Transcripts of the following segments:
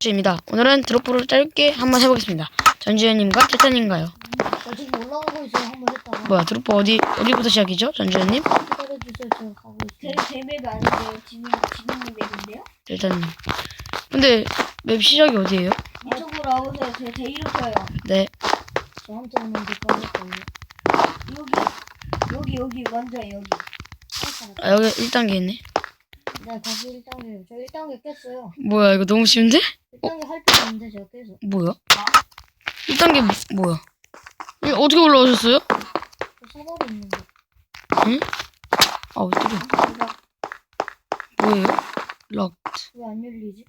주입니다. 오늘은 드롭프를 짧게 한번 해보겠습니다. 전주현님과 태탄님가요. 저 지금 올라가고 있어요. 한번 했다가. 뭐야 드롭프 어디 어디부터 시작이죠? 전주현님? 기다려주세요. 제가 가고 제, 있어요. 제 맵이 아닌데요. 지금, 지금 맵인데요? 태탄님. 근데 맵 시작이 어디예요? 이쪽으로 와보세요. 제가 제일 높아요. 네. 저한테 오는데 빠졌어요. 여기, 여기, 여기, 완전 여기. 아, 여기 1단계 있네. 네, 다시 1단계. 저 1단계 깼어요. 뭐야 이거 너무 쉬운데? 1단계 할때 있는데 제가 깨서. 뭐야? 1단계 뭐- 뭐야? 이거 어떻게 올라오셨어요? 저 사다리 있는데. 아 어떻게? 뭐예요? 럭왜안 열리지?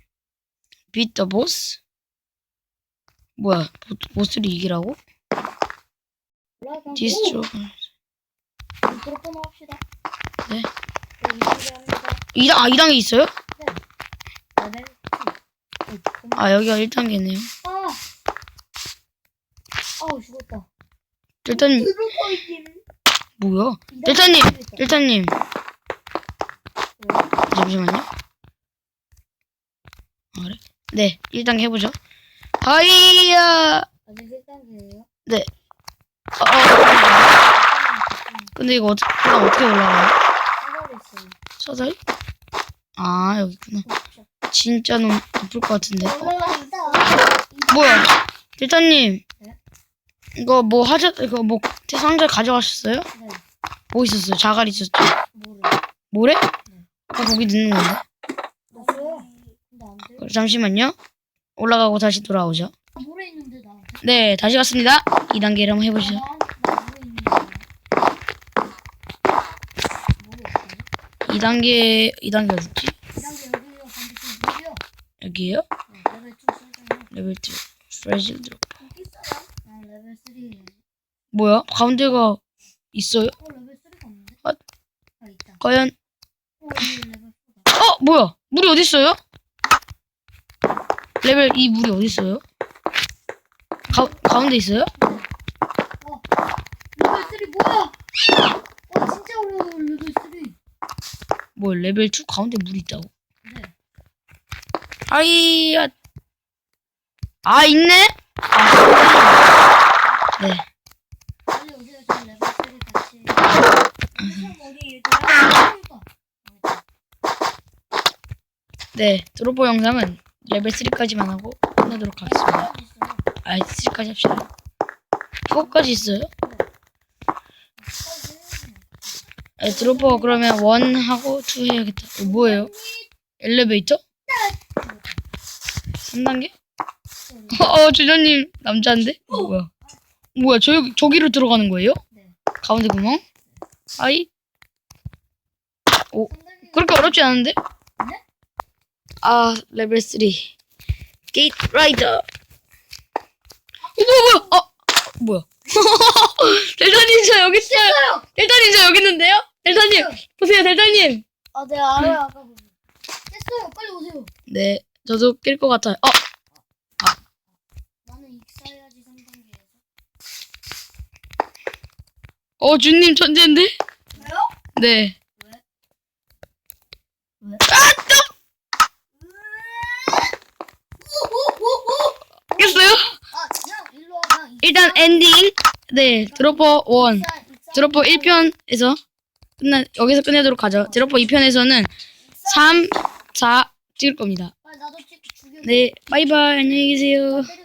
beat the boss? 뭐야 보, 보스를 이기라고? 디스트로 드롭번 합시다. 네. 저 2단계 합니다. 2단, 아 2단계 있어요? 레벨 2. 아 여기가 1단계네요 아! 아우, 죽었다. 일단 드루퍼이님. 뭐야? 일단님. 일단님 왜? 잠시만요 아, 그래? 네 1단계 해보죠 하이야 아직 1단계예요? 어, 어. 근데 이거 어떻게 어떻게 올라가요? 사다리? 아 여기 있구나. 진짜 너무 높을 것 같은데. 뭐야 일단님 네? 이거 뭐 하셨 이거 뭐 상자 가져가셨어요? 네. 뭐 있었어요? 자갈 있었죠? 뭐를? 모래? 아까 거기 넣는 건데. 그럼 잠시만요 올라가고 다시 돌아오죠 모래 있는데 나. 네 다시 왔습니다 2단계를 한번 해보시죠 모래. 모래 없어요? 2단계 2단계 어딨지? 2단계 여기요. 반드시 물이요. 여기에요? 네, 레벨 2 설정해. 레벨 2 프레질 드롭. 아, 레벨 3 해야지. 뭐야? 가운데가 있어요? 어, 레벨 3가 없는데? 아. 아, 있다. 과연 어, 레벨 4다. 어 뭐야? 물이 어디 있어요? 레벨 2 물이 어디 있어요? 가 가운데 있어요? 어, 레벨 3 뭐야? 어, 진짜 어려워, 레벨 3. 뭐 레벨 2 가운데 물이 있다고? 네. 아이야 아 있네? 아, 네 빨리 오세요. 저 레벨 3 같이. 어디 아. 네, 드로퍼 영상은 레벨 3까지만 하고 끝내도록 하겠습니다. 아, 3까지 합시다. 4까지 있어요? 네, 드로퍼 그러면 1 하고 2 해야겠다. 어, 뭐예요? 엘리베이터? 3단계? 어, 주전님 남자인데? 뭐야? 뭐야, 저, 저기로 들어가는 거예요? 네. 가운데 구멍? 아이? 오, 그렇게 어렵지 않은데? 네? 아, 레벨 3. 게이트 라이더. 어, 뭐야, 뭐야, 어, 뭐야. 델타님, 저 여기 있어요. 델타님, 저 여기 있는데요? 델타님, 보세요, 델타님. 아, 네, 알아요. 아까 보고. 됐어요. 빨리 오세요. 네, 저도 깰것 같아요. 어, 나는 익사해야지 3단계에서. 어, 주님 천재인데? 왜요? 네. 왜? 깼어요? 아, 그냥 일로 와. 그냥 일단 엔딩. 네, 드로퍼 1. 익사- 익사- 드로퍼 1편에서 끝나, 여기서 끝내도록 하죠. 드로퍼 2편에서는 3, 4 찍을 겁니다. 나도 찍 죽여. 네, 바이바이, 안녕히 계세요. 때려.